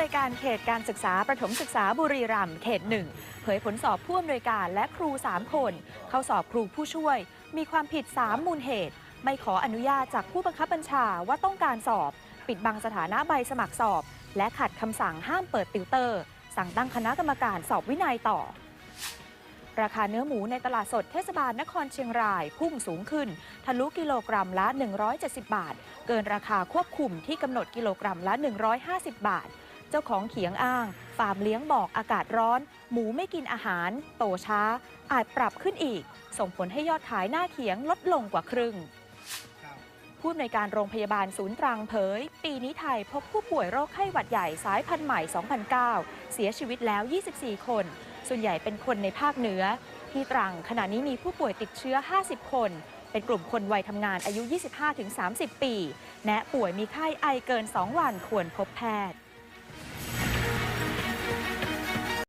นวยการเขตการศึกษาประถมศึกษาบุรีรัมย์เขตหนึ่งเผยผลสอบผู้อำนวยการและครู 3 คน เข้าสอบครูผู้ช่วย มีความผิด 3 มูลเหตุ ไม่ขออนุญาตจากผู้บังคับบัญชาว่าต้องการสอบ ปิดบังสถานะใบสมัครสอบ และขัดคำสั่งห้ามเปิดติวเตอร์ สั่งตั้งคณะกรรมการสอบวินัยต่อราคาเนื้อหมูในตลาดสดเทศบาลนครเชียงรายพุ่งสูงขึ้น ทะลุกิโลกรัมละ 170 บาท เกินราคาควบคุมที่กำหนดกิโลกรัมละ 150 บาท เจ้าของเขียงอ้าง ฟาร์มเลี้ยงบอกอากาศร้อน หมูไม่กินอาหาร โตช้า อาจปรับขึ้นอีก ส่งผลให้ยอดขายหน้าเขียงลดลงกว่าครึ่งผู้อำนวยการโรงพยาบาลศูนย์ตรังเผย ปีนี้ไทยพบผู้ป่วยโรคไข้หวัดใหญ่สายพันธุ์ใหม่ 2009 เสียชีวิตแล้ว 24 คน ส่วนใหญ่เป็นคนในภาคเหนือ ที่ตรังขณะนี้มีผู้ป่วยติดเชื้อ 50 คน เป็นกลุ่มคนวัยทำงานอายุ 25-30 ปี แนะป่วยมีไข้ไอเกิน 2 วันควรพบแพทย์